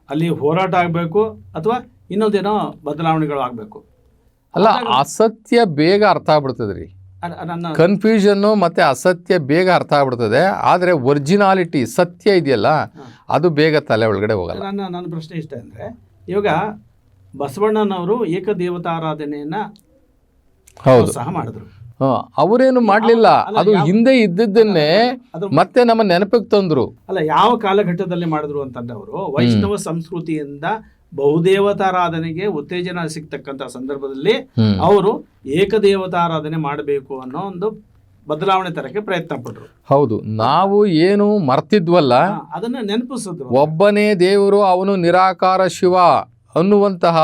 ಅಲ್ಲಿ ಹೋರಾಟ ಆಗಬೇಕು ಅಥವಾ ಇನ್ನೊಂದೇನೋ ಬದಲಾವಣೆಗಳು ಆಗಬೇಕು. ಅಲ್ಲ ಅಸತ್ಯ ಬೇಗ ಅರ್ಥ ಆಗ್ಬಿಡ್ತದೆ ರೀ. ನನ್ನ ಕನ್ಫ್ಯೂಷನ್ನು ಮತ್ತು ಅಸತ್ಯ ಬೇಗ ಅರ್ಥ ಆಗ್ಬಿಡ್ತದೆ. ಆದರೆ ಒರಿಜಿನಾಲಿಟಿ ಸತ್ಯ ಇದೆಯಲ್ಲ ಅದು ಬೇಗ ತಲೆ ಒಳಗಡೆ ಹೋಗಲ್ಲ. ನನ್ನ ನನ್ನ ಪ್ರಶ್ನೆ ಇಷ್ಟ ಅಂದರೆ ಇವಾಗ ಬಸವಣ್ಣನವರು ಏಕದೇವತಾರಾಧನೆಯನ್ನ ಹೌದು. ಸಹ ಮಾಡಿದ್ರು. ಅವರೇನು ಮಾಡಲಿಲ್ಲ. ಅದು ಹಿಂದೆ ಇದ್ದದ್ದನ್ನೇ ಮತ್ತೆ ನಮ್ಮ ನೆನಪಿಗೆ ತಂದ್ರು. ಅಲ್ಲ ಯಾವ ಕಾಲಘಟ್ಟದಲ್ಲಿ ಮಾಡಿದ್ರು ಅಂತಂದ್ರೆ ಅವರು ವೈಷ್ಣವ ಸಂಸ್ಕೃತಿಯಿಂದ ಬಹುದೇವತಾರಾಧನೆಗೆ ಉತ್ತೇಜನ ಸಿಗ್ತಕ್ಕಂಥ ಸಂದರ್ಭದಲ್ಲಿ. ಅವರು ಏಕದೇವತಾರಾಧನೆ ಮಾಡಬೇಕು ಅನ್ನೋ ಒಂದು ಬದಲಾವಣೆ ತರಕ್ಕೆ ಪ್ರಯತ್ನ ಪಟ್ರು. ಹೌದು ನಾವು ಏನು ಮರ್ತಿದ್ವಲ್ಲ ಅದನ್ನ ನೆನಪಿಸಿದ್ರು ಒಬ್ಬನೇ ದೇವರು ಅವನು ನಿರಾಕಾರ ಶಿವ ಅನ್ನುವಂತಹ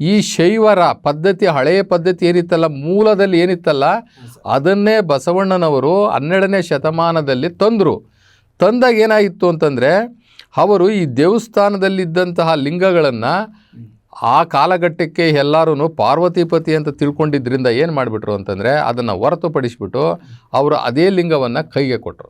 ಈ ಶೈವರ ಪದ್ಧತಿ ಹಳೆಯ ಪದ್ಧತಿ ಏನಿತ್ತಲ್ಲ ಮೂಲದಲ್ಲಿ ಏನಿತ್ತಲ್ಲ ಅದನ್ನೇ ಬಸವಣ್ಣನವರು ಹನ್ನೆರಡನೇ ಶತಮಾನದಲ್ಲಿ ತಂದರು. ತಂದಾಗ ಏನಾಗಿತ್ತು ಅಂತಂದರೆ ಅವರು ಈ ದೇವಸ್ಥಾನದಲ್ಲಿದ್ದಂತಹ ಲಿಂಗಗಳನ್ನು ಆ ಕಾಲಘಟ್ಟಕ್ಕೆ ಎಲ್ಲರೂ ಪಾರ್ವತಿಪತಿ ಅಂತ ತಿಳ್ಕೊಂಡಿದ್ದರಿಂದ ಏನು ಮಾಡಿಬಿಟ್ರು ಅಂತಂದರೆ ಅದನ್ನು ಹೊರತುಪಡಿಸಿಬಿಟ್ಟು ಅವರು ಅದೇ ಲಿಂಗವನ್ನು ಕೈಗೆ ಕೊಟ್ಟರು